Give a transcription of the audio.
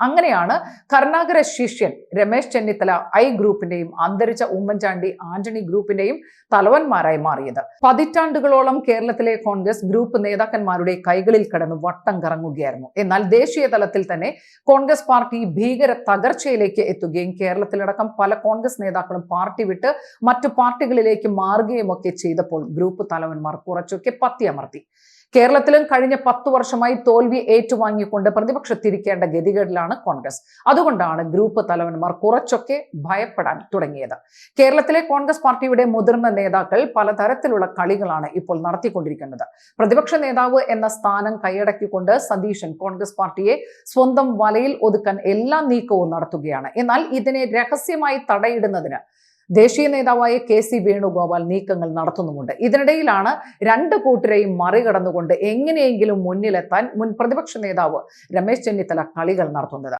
അങ്ങനെയാണ് കർണാകര ശിഷ്യൻ രമേശ് ചെന്നിത്തല ഐ ഗ്രൂപ്പിന്റെയും അന്തരിച്ച ഉമ്മൻചാണ്ടി ആന്റണി ഗ്രൂപ്പിന്റെയും തലവന്മാരായി മാറിയത്. പതിറ്റാണ്ടുകളോളം കേരളത്തിലെ കോൺഗ്രസ് ഗ്രൂപ്പ് നേതാക്കന്മാരുടെ കൈകളിൽ കിടന്ന് വട്ടം കറങ്ങുകയായിരുന്നു. എന്നാൽ ദേശീയ തലത്തിൽ തന്നെ കോൺഗ്രസ് പാർട്ടി ഭീകര തകർച്ചയിലേക്ക് എത്തുകയും കേരളത്തിലടക്കം പല കോൺഗ്രസ് നേതാക്കളും പാർട്ടി വിട്ട് മറ്റു പാർട്ടികളിലേക്ക് മാറുകയും ഒക്കെ ചെയ്തപ്പോൾ ഗ്രൂപ്പ് തലവന്മാർ കുറച്ചൊക്കെ പത്തിയമർത്തി. കേരളത്തിലും കഴിഞ്ഞ പത്തു വർഷമായി തോൽവി ഏറ്റുവാങ്ങിക്കൊണ്ട് പ്രതിപക്ഷത്തിരിക്കേണ്ട ഗതികേടിലാണ് കോൺഗ്രസ്. അതുകൊണ്ടാണ് ഗ്രൂപ്പ് തലവന്മാർ കുറച്ചൊക്കെ ഭയപ്പെടാൻ തുടങ്ങിയത്. കേരളത്തിലെ കോൺഗ്രസ് പാർട്ടിയുടെ മുതിർന്ന നേതാക്കൾ പലതരത്തിലുള്ള കളികളാണ് ഇപ്പോൾ നടത്തിക്കൊണ്ടിരിക്കുന്നത്. പ്രതിപക്ഷ നേതാവ് എന്ന സ്ഥാനം കൈയടക്കിക്കൊണ്ട് സതീശൻ കോൺഗ്രസ് പാർട്ടിയെ സ്വന്തം വലയിൽ ഒതുക്കാൻ എല്ലാ നീക്കവും നടത്തുകയാണ്. എന്നാൽ ഇതിനെ രഹസ്യമായി തടയിടുന്നതിന് ദേശീയ നേതാവായ കെ സി വേണുഗോപാൽ നീക്കങ്ങൾ നടത്തുന്നുമുണ്ട്. ഇതിനിടയിലാണ് രണ്ട് കൂട്ടരെയും മറികടന്നുകൊണ്ട് എങ്ങനെയെങ്കിലും മുന്നിലെത്താൻ മുൻ പ്രതിപക്ഷ നേതാവ് രമേശ് ചെന്നിത്തല കളികൾ നടത്തുന്നത്.